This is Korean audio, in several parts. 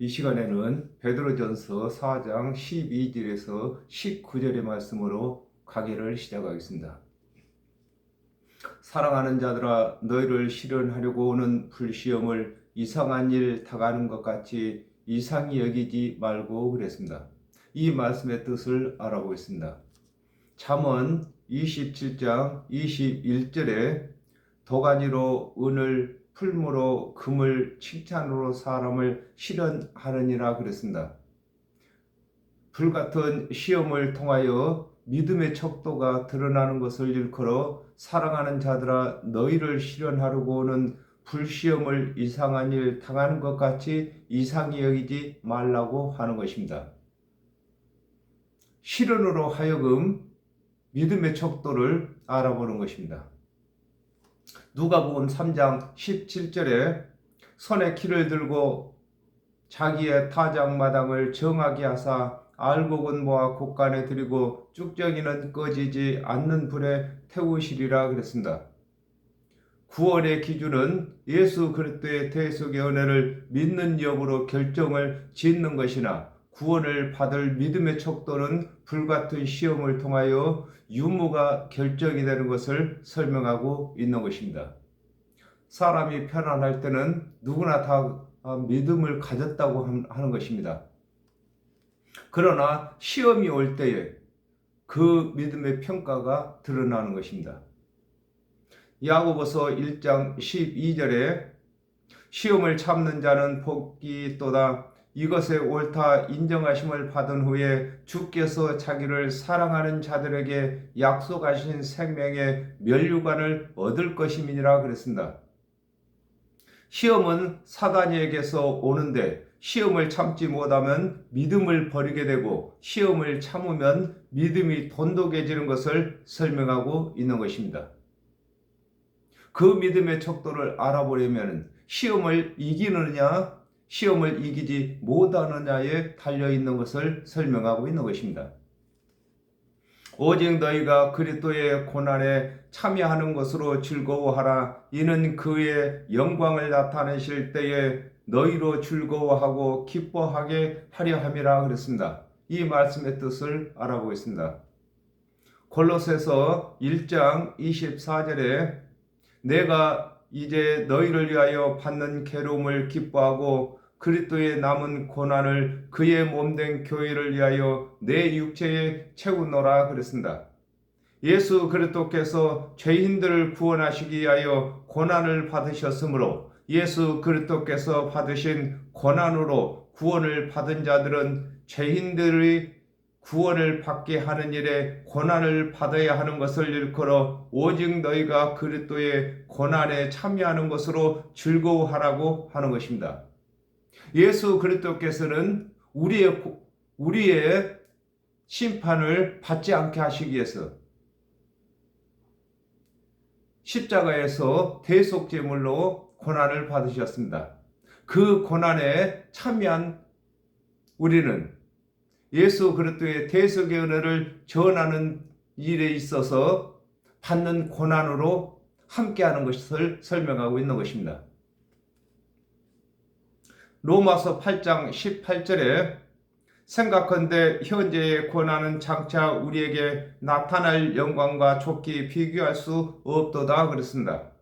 이 시간에는 베드로전서 4장 12절에서 19절의 말씀으로 강의를 시작하겠습니다. 사랑하는 자들아 너희를 실현하려고 오는 불시험을 이상한 일 당하는 것 같이 이상히 여기지 말고 그랬습니다. 이 말씀의 뜻을 알아보겠습니다. 잠언 27장 21절에 도가니로 은을 풀무로 금을 칭찬으로 사람을 실현하느니라 그랬습니다. 불같은 시험을 통하여 믿음의 척도가 드러나는 것을 일컬어 사랑하는 자들아 너희를 실현하려고 오는 불시험을 이상한 일 당하는 것 같이 이상히 여기지 말라고 하는 것입니다. 실현으로 하여금 믿음의 척도를 알아보는 것입니다. 누가복음 3장 17절에 손에 키를 들고 자기의 타작마당을 정하게 하사 알곡은 모아 곳간에 들이고 쭉정이는 꺼지지 않는 불에 태우시리라 그랬습니다. 구원의 기준은 예수 그리스도의 대속의 은혜를 믿는 여부로 결정을 짓는 것이나 구원을 받을 믿음의 척도는 불같은 시험을 통하여 유무가 결정이 되는 것을 설명하고 있는 것입니다. 사람이 편안할 때는 누구나 다 믿음을 가졌다고 하는 것입니다. 그러나 시험이 올 때에 그 믿음의 평가가 드러나는 것입니다. 야고보서 1장 12절에 시험을 참는 자는 복이 또다 이것에 옳다 인정하심을 받은 후에 주께서 자기를 사랑하는 자들에게 약속하신 생명의 면류관을 얻을 것임이니라 그랬습니다. 시험은 사단에게서 오는데 시험을 참지 못하면 믿음을 버리게 되고 시험을 참으면 믿음이 돈독해지는 것을 설명하고 있는 것입니다. 그 믿음의 척도를 알아보려면 시험을 이기느냐 시험을 이기지 못하느냐에 달려 있는 것을 설명하고 있는 것입니다. 오직 너희가 그리스도의 고난에 참여하는 것으로 즐거워하라. 이는 그의 영광을 나타내실 때에 너희로 즐거워하고 기뻐하게 하려 함이라 그랬습니다. 이 말씀의 뜻을 알아보겠습니다. 골로새서 1장 24절에 내가 이제 너희를 위하여 받는 괴로움을 기뻐하고 그리스도의 남은 고난을 그의 몸된 교회를 위하여 내 육체에 채우노라 그랬습니다. 예수 그리스도께서 죄인들을 구원하시기 위하여 고난을 받으셨으므로 예수 그리스도께서 받으신 고난으로 구원을 받은 자들은 죄인들의 구원을 받게 하는 일에 고난을 받아야 하는 것을 일컬어 오직 너희가 그리스도의 고난에 참여하는 것으로 즐거워하라고 하는 것입니다. 예수 그리스도께서는 우리의 우리의 심판을 받지 않게 하시기 위해서 십자가에서 대속 제물로 고난을 받으셨습니다. 그 고난에 참여한 우리는 예수 그리스도의 대속의 은혜를 전하는 일에 있어서 받는 고난으로 함께하는 것을 설명하고 있는 것입니다. 로마서 8장 18절에 생각한데 현재의 고난은 장차 우리에게 나타날 영광과 좋게 비교할 수 없도다 그랬습니다.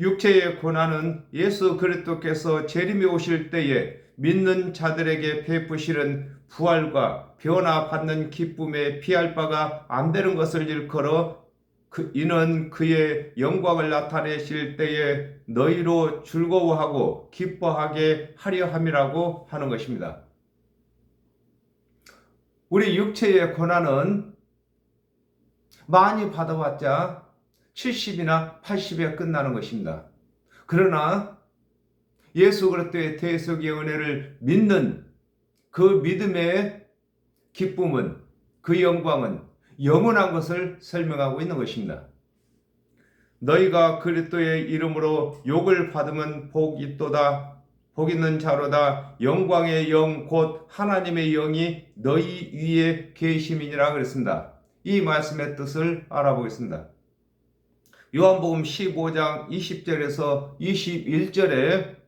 육체의 고난은 예수 그리스도께서 재림에 오실 때에 믿는 자들에게 베푸시는 부활과 변화받는 기쁨에 피할 바가 안 되는 것을 일컬어 그, 이는 그의 영광을 나타내실 때에 너희로 즐거워하고 기뻐하게 하려 함이라고 하는 것입니다. 우리 육체의 고난은 많이 받아봤자 70이나 80에 끝나는 것입니다. 그러나 예수 그리스도의 대속의 은혜를 믿는 그 믿음의 기쁨은 그 영광은 영원한 것을 설명하고 있는 것입니다. 너희가 그리스도의 이름으로 욕을 받으면 복 있도다. 복 있는 자로다. 영광의 영 곧 하나님의 영이 너희 위에 계심이니라 그랬습니다. 이 말씀의 뜻을 알아보겠습니다. 요한복음 15장 20절에서 21절에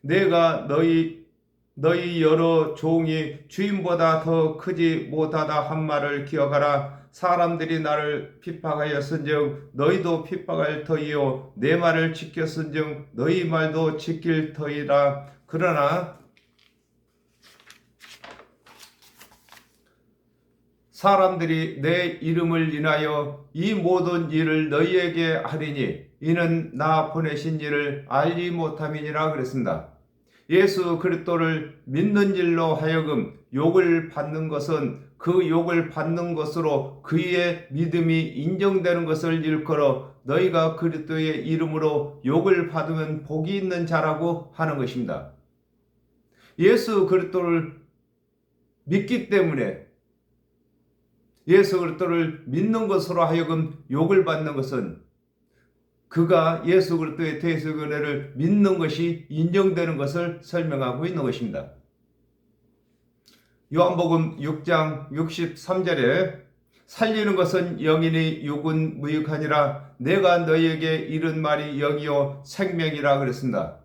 내가 너희 너희 여러 종이 주인보다 더 크지 못하다 한 말을 기억하라. 사람들이 나를 핍박하였은즉 너희도 핍박할 터이요 내 말을 지켰은즉 너희 말도 지킬 터이라. 그러나 사람들이 내 이름을 인하여 이 모든 일을 너희에게 하리니 이는 나 보내신 일을 알지 못함이니라 그랬습니다. 예수 그리스도를 믿는 일로 하여금 욕을 받는 것은 그 욕을 받는 것으로 그의 믿음이 인정되는 것을 일컬어 너희가 그리스도의 이름으로 욕을 받으면 복이 있는 자라고 하는 것입니다. 예수 그리스도를 믿기 때문에 예수 그리스도를 믿는 것으로 하여금 욕을 받는 것은 그가 예수 그리스도의 대속 은혜를 믿는 것이 인정되는 것을 설명하고 있는 것입니다. 요한복음 6장 63절에 살리는 것은 영이니 육은 무익하니라 내가 너희에게 이른 말이 영이요 생명이라 그랬습니다.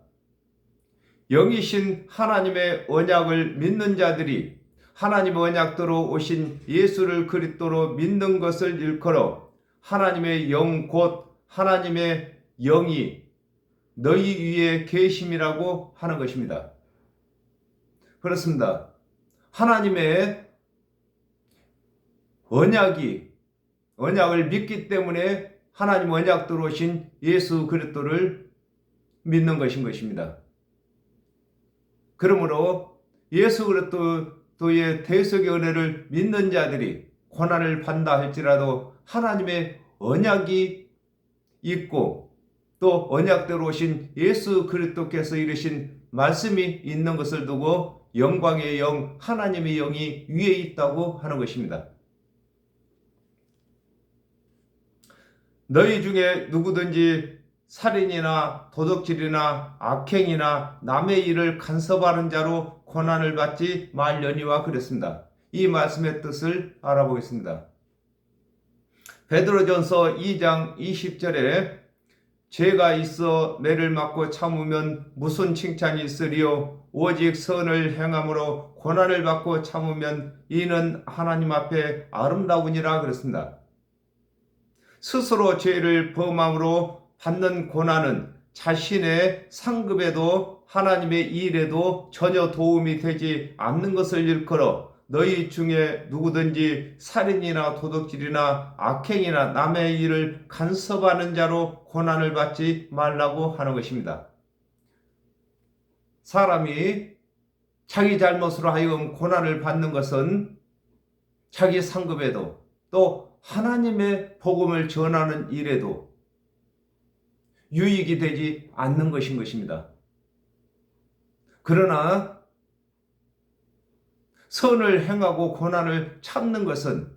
영이신 하나님의 언약을 믿는 자들이 하나님 언약대로 오신 예수를 그리스도로 믿는 것을 일컬어 하나님의 영 곧 하나님의 영이 너희 위에 계심이라고 하는 것입니다. 그렇습니다. 하나님의 언약이 언약을 믿기 때문에 하나님 언약대로 오신 예수 그리스도를 믿는 것인 것입니다. 그러므로 예수 그리스도의 대속의 은혜를 믿는 자들이 고난을 받다 할지라도 하나님의 언약이 있고 또 언약대로 오신 예수 그리스도께서 이르신 말씀이 있는 것을 두고 영광의 영 하나님의 영이 위에 있다고 하는 것입니다. 너희 중에 누구든지 살인이나 도덕질이나 악행이나 남의 일을 간섭하는 자로 고난을 받지 말려니와 그랬습니다. 이 말씀의 뜻을 알아보겠습니다. 베드로전서 2장 20절에 죄가 있어 매를 맞고 참으면 무슨 칭찬이 있으리요 오직 선을 행함으로 고난을 받고 참으면 이는 하나님 앞에 아름다우니라 그랬습니다. 스스로 죄를 범함으로 받는 고난은 자신의 상급에도 하나님의 일에도 전혀 도움이 되지 않는 것을 일컬어 너희 중에 누구든지 살인이나 도덕질이나 악행이나 남의 일을 간섭하는 자로 고난을 받지 말라고 하는 것입니다. 사람이 자기 잘못으로 하여금 고난을 받는 것은 자기 상급에도 또 하나님의 복음을 전하는 일에도 유익이 되지 않는 것인 것입니다. 그러나 선을 행하고 고난을 참는 것은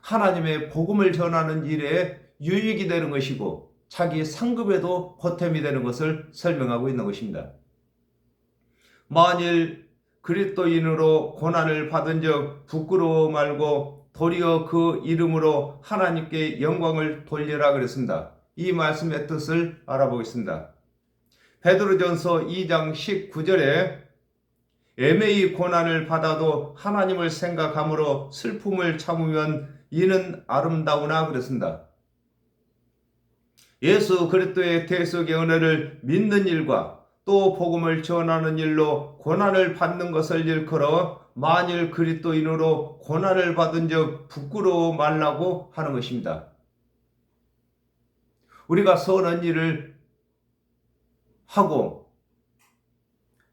하나님의 복음을 전하는 일에 유익이 되는 것이고 자기 상급에도 보탬이 되는 것을 설명하고 있는 것입니다. 만일 그리스도인으로 고난을 받은 적 부끄러워 말고 도리어 그 이름으로 하나님께 영광을 돌리라 그랬습니다. 이 말씀의 뜻을 알아보겠습니다. 베드로전서 2장 19절에 애매히 고난을 받아도 하나님을 생각함으로 슬픔을 참으면 이는 아름다우나 그랬습니다. 예수 그리스도의 대속의 은혜를 믿는 일과 또 복음을 전하는 일로 고난을 받는 것을 일컬어 만일 그리스도인으로 고난을 받은 적 부끄러워 말라고 하는 것입니다. 우리가 선한 일을 하고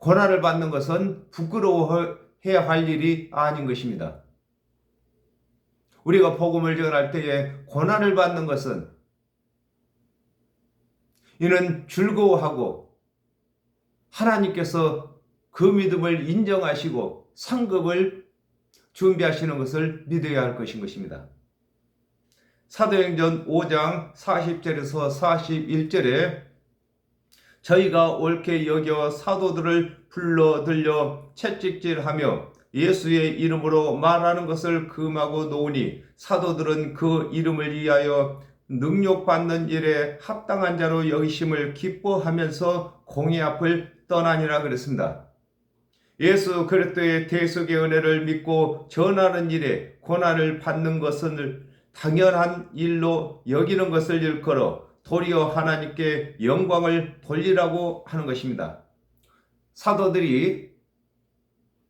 고난을 받는 것은 부끄러워해야 할 일이 아닌 것입니다. 우리가 복음을 전할 때에 고난을 받는 것은 이는 즐거워하고 하나님께서 그 믿음을 인정하시고 상급을 준비하시는 것을 믿어야 할 것인 것입니다. 사도행전 5장 40절에서 41절에 저희가 옳게 여겨 사도들을 불러 들여 채찍질하며 예수의 이름으로 말하는 것을 금하고 놓으니 사도들은 그 이름을 위하여 능욕받는 일에 합당한 자로 여기심을 기뻐하면서 공의 앞을 떠나니라 그랬습니다. 예수 그리스도의 대속의 은혜를 믿고 전하는 일에 고난을 받는 것은 당연한 일로 여기는 것을 일컬어 도리어 하나님께 영광을 돌리라고 하는 것입니다. 사도들이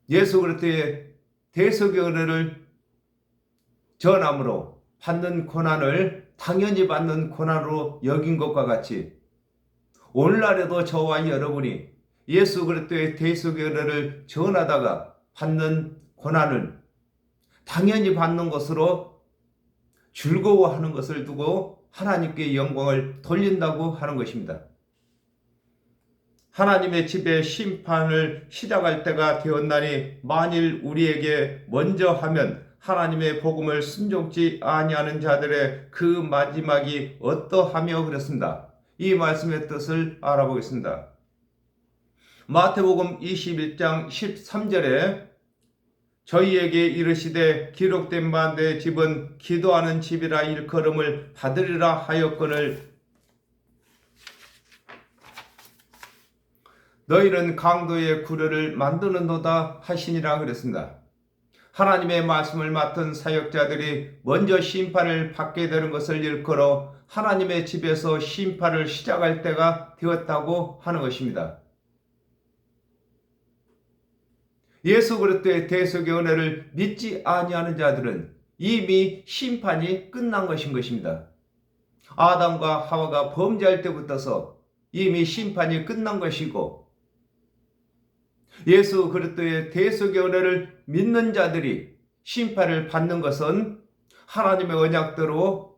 예수 그리스도의 대속의 은혜를 전함으로 받는 고난을 당연히 받는 고난으로 여긴 것과 같이 오늘날에도 저와 여러분이 예수 그리스도의 대속의 은혜를 전하다가 받는 고난을 당연히 받는 것으로 즐거워하는 것을 두고 하나님께 영광을 돌린다고 하는 것입니다. 하나님의 집에 심판을 시작할 때가 되었나니 만일 우리에게 먼저 하면 하나님의 복음을 순종치 아니하는 자들의 그 마지막이 어떠하며 그랬습니다. 이 말씀의 뜻을 알아보겠습니다. 마태복음 21장 13절에 저희에게 이르시되 기록된 바 내 집은 기도하는 집이라 일컬음을 받으리라 하였거늘 너희는 강도의 구려를 만드는도다 하시니라 그랬습니다. 하나님의 말씀을 맡은 사역자들이 먼저 심판을 받게 되는 것을 일컬어 하나님의 집에서 심판을 시작할 때가 되었다고 하는 것입니다. 예수 그리스도의 대속의 은혜를 믿지 아니하는 자들은 이미 심판이 끝난 것인 것입니다. 아담과 하와가 범죄할 때부터서 이미 심판이 끝난 것이고 예수 그리스도의 대속의 은혜를 믿는 자들이 심판을 받는 것은 하나님의 언약대로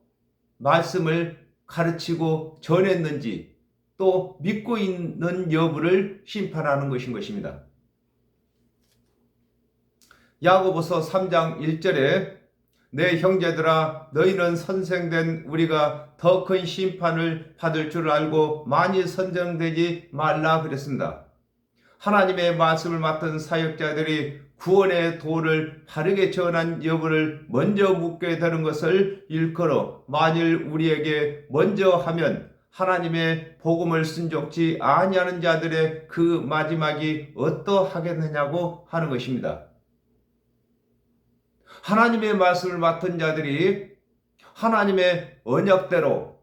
말씀을 가르치고 전했는지 또 믿고 있는 여부를 심판하는 것인 것입니다. 야고보서 3장 1절에 내 형제들아 너희는 선생된 우리가 더 큰 심판을 받을 줄 알고 많이 선정되지 말라 그랬습니다. 하나님의 말씀을 맡은 사역자들이 구원의 도를 바르게 전한 여부를 먼저 묻게 되는 것을 일컬어 만일 우리에게 먼저 하면 하나님의 복음을 순종치 아니하는 자들의 그 마지막이 어떠하겠느냐고 하는 것입니다. 하나님의 말씀을 맡은 자들이 하나님의 언약대로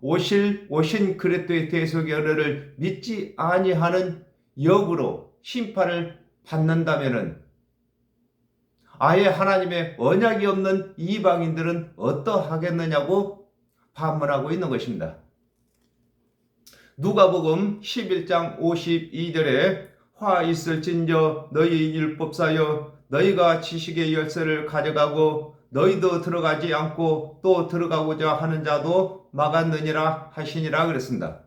오실 오신 그리스도의 대속의 은혜를 믿지 아니하는 역으로 심판을 받는다면은 아예 하나님의 언약이 없는 이방인들은 어떠하겠느냐고 반문하고 있는 것입니다. 누가복음 11장 52절에 화 있을진저 너희 율법사여 너희가 지식의 열쇠를 가져가고 너희도 들어가지 않고 또 들어가고자 하는 자도 막았느니라 하시니라 그랬습니다.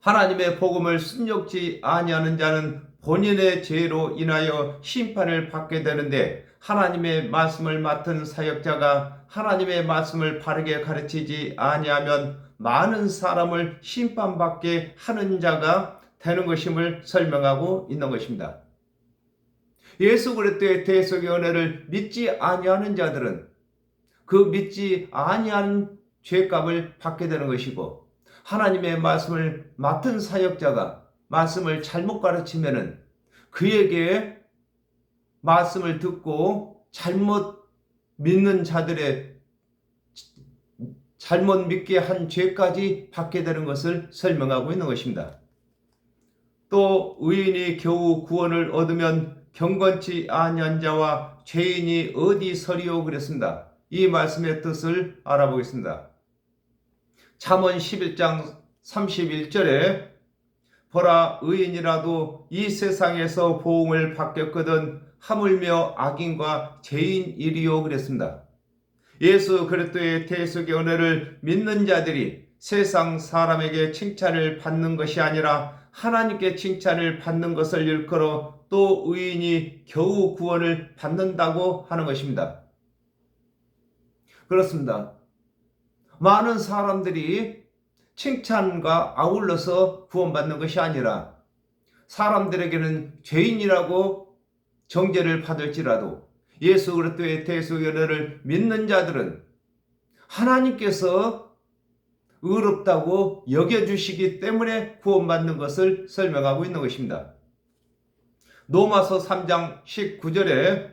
하나님의 복음을 순종치 아니하는 자는 본인의 죄로 인하여 심판을 받게 되는데 하나님의 말씀을 맡은 사역자가 하나님의 말씀을 바르게 가르치지 아니하면 많은 사람을 심판받게 하는 자가 되는 것임을 설명하고 있는 것입니다. 예수 그리스도의 대속의 은혜를 믿지 아니하는 자들은 그 믿지 아니한 죄값을 받게 되는 것이고 하나님의 말씀을 맡은 사역자가 말씀을 잘못 가르치면은 그에게 말씀을 듣고 잘못 믿는 자들의 잘못 믿게 한 죄까지 받게 되는 것을 설명하고 있는 것입니다. 또 의인이 겨우 구원을 얻으면 경건치 아니한 자와 죄인이 어디 서리오 그랬습니다. 이 말씀의 뜻을 알아보겠습니다. 잠언 11장 31절에 보라 의인이라도 이 세상에서 보응을 받겠거든 하물며 악인과 죄인이리요 그랬습니다. 예수 그리스도의 대속의 은혜를 믿는 자들이 세상 사람에게 칭찬을 받는 것이 아니라 하나님께 칭찬을 받는 것을 일컬어 또 의인이 겨우 구원을 받는다고 하는 것입니다. 그렇습니다. 많은 사람들이 칭찬과 아울러서 구원받는 것이 아니라 사람들에게는 죄인이라고 정죄를 받을지라도 예수 그리스도의 대속연회를 믿는 자들은 하나님께서 의롭다고 여겨주시기 때문에 구원받는 것을 설명하고 있는 것입니다. 로마서 3장 19절에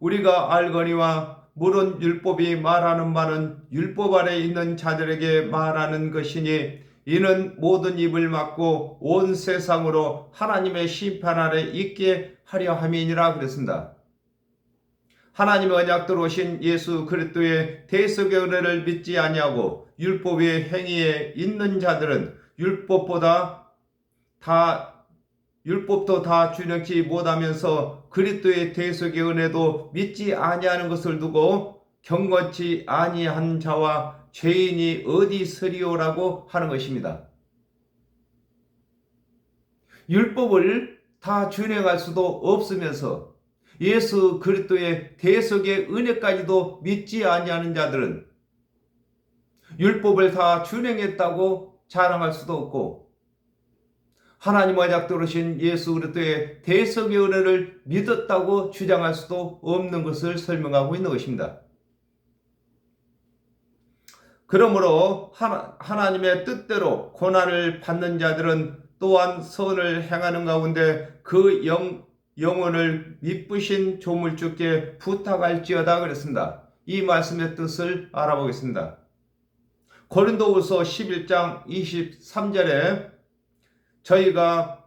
우리가 알거니와 물은 율법이 말하는 말은 율법 아래 있는 자들에게 말하는 것이니 이는 모든 입을 막고 온 세상으로 하나님의 심판 아래 있게 하려 함이니라 그랬습니다. 하나님의 언약대로 오신 예수 그리스도의 대속의 은혜를 믿지 아니하고 율법의 행위에 있는 자들은 율법보다 다 율법도 다 준영치 못하면서 그리스도의 대속의 은혜도 믿지 아니하는 것을 두고 경건치 아니한 자와 죄인이 어디 서리오라고 하는 것입니다. 율법을 다 준행할 수도 없으면서 예수 그리스도의 대속의 은혜까지도 믿지 아니하는 자들은 율법을 다 준행했다고 자랑할 수도 없고 하나님 언약 들으신 예수 그리스도의 대속의 은혜를 믿었다고 주장할 수도 없는 것을 설명하고 있는 것입니다. 그러므로 하나, 하나님의 뜻대로 고난을 받는 자들은 또한 선을 행하는 가운데 그 영, 영혼을 미쁘신 조물주께 부탁할지어다 그랬습니다. 이 말씀의 뜻을 알아보겠습니다. 고린도후서 11장 23절에 저희가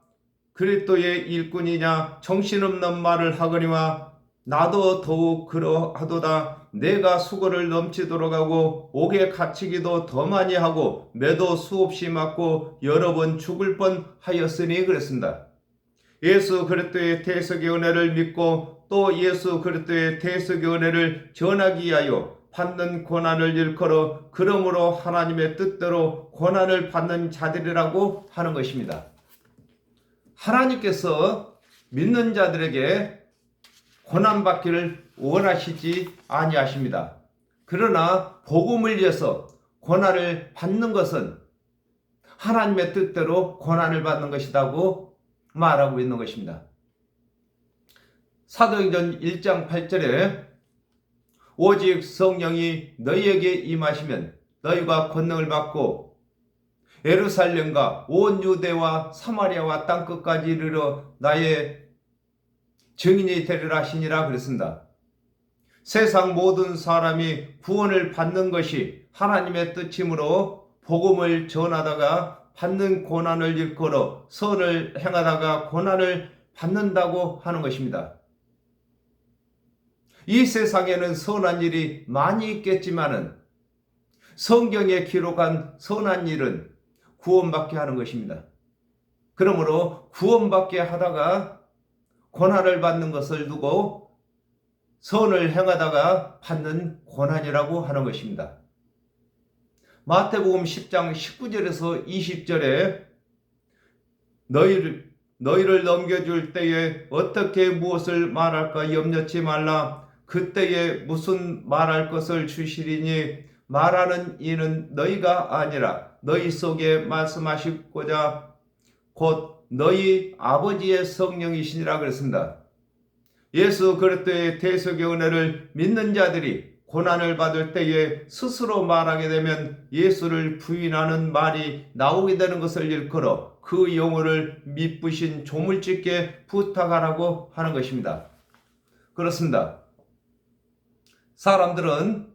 그리스도의 일꾼이냐 정신없는 말을 하거니와 나도 더욱 그러하도다 내가 수고를 넘치도록 하고 옥에 갇히기도 더 많이 하고 매도 수없이 맞고 여러 번 죽을 뻔 하였으니 그랬습니다. 예수 그리스도의 대속의 은혜를 믿고 또 예수 그리스도의 대속의 은혜를 전하기 위하여 받는 고난을 일컬어 그러므로 하나님의 뜻대로 고난을 받는 자들이라고 하는 것입니다. 하나님께서 믿는 자들에게 고난 받기를 원하시지 아니하십니다. 그러나 복음을 위해서 고난을 받는 것은 하나님의 뜻대로 고난을 받는 것이라고 말하고 있는 것입니다. 사도행전 1장 8절에 오직 성령이 너희에게 임하시면 너희가 권능을 받고 예루살렘과 온 유대와 사마리아와 땅 끝까지 이르러 나의 증인이 되리라 하시니라 그랬습니다. 세상 모든 사람이 구원을 받는 것이 하나님의 뜻이므로 복음을 전하다가 받는 고난을 일컬어 선을 행하다가 고난을 받는다고 하는 것입니다. 이 세상에는 선한 일이 많이 있겠지만은 성경에 기록한 선한 일은 구원받게 하는 것입니다. 그러므로 구원받게 하다가 고난을 받는 것을 두고 선을 행하다가 받는 고난이라고 하는 것입니다. 마태복음 10장 19절에서 20절에 너희를 너희를 넘겨줄 때에 어떻게 무엇을 말할까 염려치 말라 그때에 무슨 말할 것을 주시리니 말하는 이는 너희가 아니라 너희 속에 말씀하시고자 곧 너희 아버지의 성령이시니라 그랬습니다. 예수 그리스도의 대속의 은혜를 믿는 자들이 고난을 받을 때에 스스로 말하게 되면 예수를 부인하는 말이 나오게 되는 것을 일컬어 그 영혼을 미쁘신 조물집게 부탁하라고 하는 것입니다. 그렇습니다. 사람들은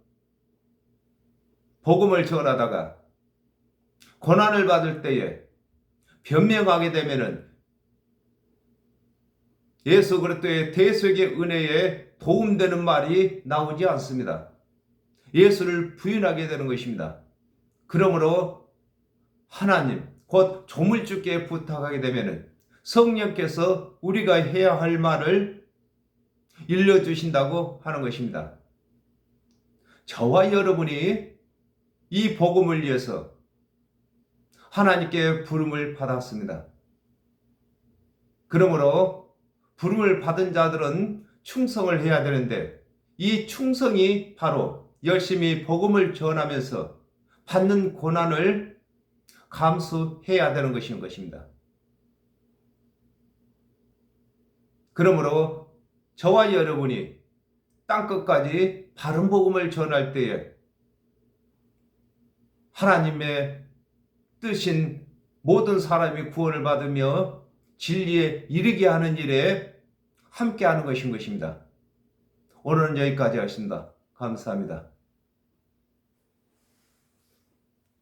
복음을 전하다가 고난을 받을 때에 변명하게 되면은 예수 그리스도의 대속의 은혜에 도움되는 말이 나오지 않습니다. 예수를 부인하게 되는 것입니다. 그러므로 하나님 곧 조물주께 부탁하게 되면은 성령께서 우리가 해야 할 말을 일러 주신다고 하는 것입니다. 저와 여러분이 이 복음을 위해서 하나님께 부름을 받았습니다. 그러므로 부름을 받은 자들은 충성을 해야 되는데 이 충성이 바로 열심히 복음을 전하면서 받는 고난을 감수해야 되는 것인 것입니다. 그러므로 저와 여러분이 땅 끝까지 바른 복음을 전할 때에 하나님의 뜻인 모든 사람이 구원을 받으며 진리에 이르게 하는 일에 함께 하는 것인 것입니다. 오늘은 여기까지 하겠습니다. 감사합니다.